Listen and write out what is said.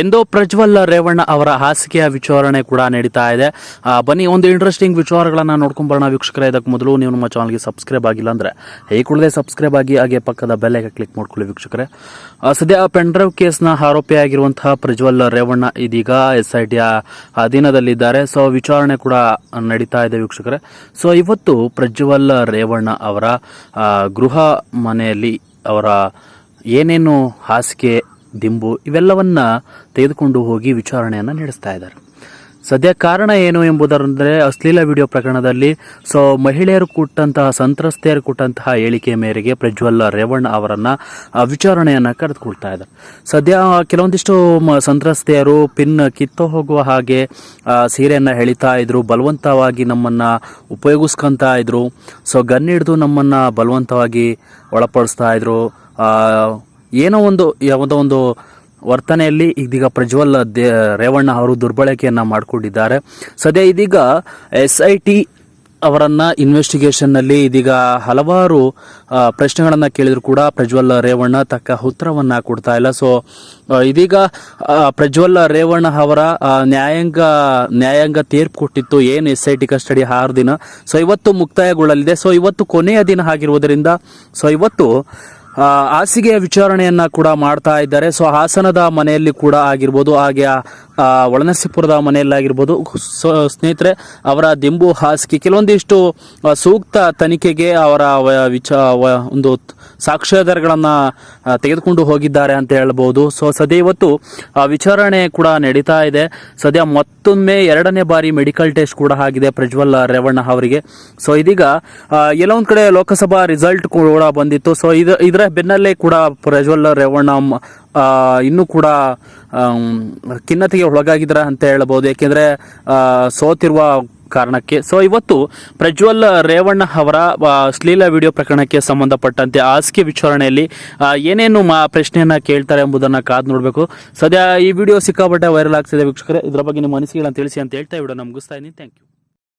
ಎಂದು ಪ್ರಜ್ವಲ್ ರೇವಣ್ಣ ಅವರ ಹಾಸಿಗೆಯ ವಿಚಾರಣೆ ಕೂಡ ನಡೀತಾ ಇದೆ. ಬನ್ನಿ, ಒಂದು ಇಂಟ್ರೆಸ್ಟಿಂಗ್ ವಿಚಾರಗಳನ್ನ ನೋಡ್ಕೊಂಡ್ ಬರೋಣ ವೀಕ್ಷಕರೇ. ಇದಕ್ಕೆ ಮೊದಲು ನೀವು ನಮ್ಮ ಚಾನಲ್ಗೆ ಸಬ್ಸ್ಕ್ರೈಬ್ ಆಗಿಲ್ಲ ಅಂದ್ರೆ, ಈ ಕೂಡಲೇ ಸಬ್ಸ್ಕ್ರೈಬ್ ಆಗಿ, ಹಾಗೆ ಪಕ್ಕದ ಬೆಲೆಗೆ ಕ್ಲಿಕ್ ಮಾಡ್ಕೊಳ್ಳಿ ವೀಕ್ಷಕರೇ. ಸದ್ಯ ಪೆನ್ಡ್ರೈವ್ ಕೇಸ್ನ ಆರೋಪಿಯಾಗಿರುವಂತಹ ಪ್ರಜ್ವಲ್ ರೇವಣ್ಣ ಇದೀಗ ಎಸ್ ಐ ಟಿಯ ಅಧೀನದಲ್ಲಿದ್ದಾರೆ. ಸೊ ವಿಚಾರಣೆ ಕೂಡ ನಡೀತಾ ಇದೆ ವೀಕ್ಷಕರೇ. ಸೊ ಇವತ್ತು ಪ್ರಜ್ವಲ್ ರೇವಣ್ಣ ಅವರ ಗೃಹ ಮನೆಯಲ್ಲಿ ಅವರ ಏನೇನು ಹಾಸಿಗೆ ದಿಂಬು ಇವೆಲ್ಲವನ್ನ ತೆಗೆದುಕೊಂಡು ಹೋಗಿ ವಿಚಾರಣೆಯನ್ನು ನಡೆಸ್ತಾ ಇದ್ದಾರೆ. ಸದ್ಯ ಕಾರಣ ಏನು ಎಂಬುದರಂದರೆ ಅಶ್ಲೀಲ ವಿಡಿಯೋ ಪ್ರಕರಣದಲ್ಲಿ ಸೊ ಮಹಿಳೆಯರು ಕೊಟ್ಟಂತಹ, ಸಂತ್ರಸ್ತೆಯರು ಕೊಟ್ಟಂತಹ ಹೇಳಿಕೆ ಮೇರೆಗೆ ಪ್ರಜ್ವಲ್ ರೇವಣ್ಣ ಅವರನ್ನು ವಿಚಾರಣೆಯನ್ನು ಕರೆದುಕೊಳ್ತಾ ಇದ್ದಾರೆ. ಸದ್ಯ ಕೆಲವೊಂದಿಷ್ಟು ಸಂತ್ರಸ್ತೆಯರು ಪಿನ್ ಕಿತ್ತು ಹೋಗುವ ಹಾಗೆ ಸೀರೆಯನ್ನು ಎಳಿತಾ ಇದ್ರು, ಬಲವಂತವಾಗಿ ನಮ್ಮನ್ನ ಉಪಯೋಗಿಸ್ಕೊತಾ ಇದ್ರು. ಸೊ ಗನ್ ಹಿಡಿದು ನಮ್ಮನ್ನ ಬಲವಂತವಾಗಿ ಒಳಪಡಿಸ್ತಾ ಇದ್ರು. ಏನೋ ಒಂದು ಯಾವುದೋ ಒಂದು ವರ್ತನೆಯಲ್ಲಿ ಇದೀಗ ಪ್ರಜ್ವಲ್ ದೇ, ರೇವಣ್ಣ ಅವರು ದುರ್ಬಳಕೆಯನ್ನು ಮಾಡಿಕೊಂಡಿದ್ದಾರೆ. ಸದ್ಯ ಇದೀಗ ಎಸ್ ಐ ಟಿ ಅವರನ್ನು ಇನ್ವೆಸ್ಟಿಗೇಷನ್ನಲ್ಲಿ ಇದೀಗ ಹಲವಾರು ಪ್ರಶ್ನೆಗಳನ್ನು ಕೇಳಿದ್ರು ಕೂಡ ಪ್ರಜ್ವಲ್ ರೇವಣ್ಣ ತಕ್ಕ ಉತ್ತರವನ್ನು ಕೊಡ್ತಾ ಇಲ್ಲ. ಸೊ ಇದೀಗ ಪ್ರಜ್ವಲ್ ರೇವಣ್ಣ ಅವರ ನ್ಯಾಯಾಂಗ ನ್ಯಾಯಾಂಗ ತೀರ್ಪು ಕೊಟ್ಟಿತ್ತು. ಏನು ಎಸ್ ಐ ಟಿ ಕಸ್ಟಡಿ ಆರು ದಿನ. ಸೊ ಇವತ್ತು ಮುಕ್ತಾಯಗೊಳ್ಳಲಿದೆ. ಸೊ ಇವತ್ತು ಕೊನೆಯ ದಿನ ಆಗಿರುವುದರಿಂದ ಸೊ ಇವತ್ತು ಹಾಸಿಗೆಯ ವಿಚಾರಣೆಯನ್ನ ಕೂಡ ಮಾಡ್ತಾ ಇದ್ದಾರೆ. ಸೊ ಹಾಸನದ ಮನೆಯಲ್ಲಿ ಕೂಡ ಆಗಿರ್ಬೋದು ಹಾಗೆ ಆ, ಒಳನರಸೀಪುರದ ಮನೆಯಲ್ಲಾಗಿರ್ಬೋದು ಸೊ ಸ್ನೇಹಿತರೆ ಅವರ ದಿಂಬು ಹಾಸಿಗೆ ಕೆಲವೊಂದಿಷ್ಟು ಸೂಕ್ತ ತನಿಖೆಗೆ ಅವರ ವಿಚ ಒಂದು ಸಾಕ್ಷ್ಯಾಧಾರಗಳನ್ನು ತೆಗೆದುಕೊಂಡು ಹೋಗಿದ್ದಾರೆ ಅಂತ ಹೇಳ್ಬೋದು. ಸೊ ಸದ್ಯ ಇವತ್ತು ವಿಚಾರಣೆ ಕೂಡ ನಡೀತಾ ಇದೆ. ಸದ್ಯ ಮತ್ತೊಮ್ಮೆ ಎರಡನೇ ಬಾರಿ ಮೆಡಿಕಲ್ ಟೆಸ್ಟ್ ಕೂಡ ಆಗಿದೆ ಪ್ರಜ್ವಲ್ ರೇವಣ್ಣ ಅವರಿಗೆ. ಸೊ ಇದೀಗ ಎಲ್ಲೊಂದು ಕಡೆ ಲೋಕಸಭಾ ರಿಸಲ್ಟ್ ಕೂಡ ಬಂದಿತ್ತು. ಸೊ ಇದು ಇದರ ಬೆನ್ನಲ್ಲೇ ಕೂಡ ಪ್ರಜ್ವಲ್ ರೇವಣ್ಣ ಇನ್ನೂ ಕೂಡ ಖಿನ್ನತೆಗೆ ಒಳಗಾಗಿದ್ದಾರೆ ಅಂತ ಹೇಳ್ಬೋದು ಯಾಕೆಂದ್ರೆ ಸೋತಿರುವ ಕಾರಣಕ್ಕೆ, ಸೊ ಇವತ್ತು ಪ್ರಜ್ವಲ್ ರೇವಣ್ಣ ಅವರ ಶ್ಲೀಲ ವಿಡಿಯೋ ಪ್ರಕರಣಕ್ಕೆ ಸಂಬಂಧಪಟ್ಟಂತೆ ಹಾಸಿಗೆ ವಿಚಾರಣೆಯಲ್ಲಿ ಏನೇನು ಮಾ, ಪ್ರಶ್ನೆಯನ್ನ ಕೇಳ್ತಾರೆ ಎಂಬುದನ್ನ ಕಾದು ನೋಡಬೇಕು. ಸದ್ಯ ಈ ವಿಡಿಯೋ ಸಿಕ್ಕಾಪಟ್ಟೆ ವೈರಲ್ ಆಗ್ತಿದೆ ವೀಕ್ಷಕರೇ. ಇದರ ಬಗ್ಗೆ ನಿಮ್ಮ ಅನಿಸಿಕೆಗಳನ್ನು ತಿಳಿಸಿ ಅಂತ ಹೇಳ್ತಾ ವಿಡಿಯೋ ಮುಗಿಸ್ತಾ ಇದ್ದೀನಿ. Thank you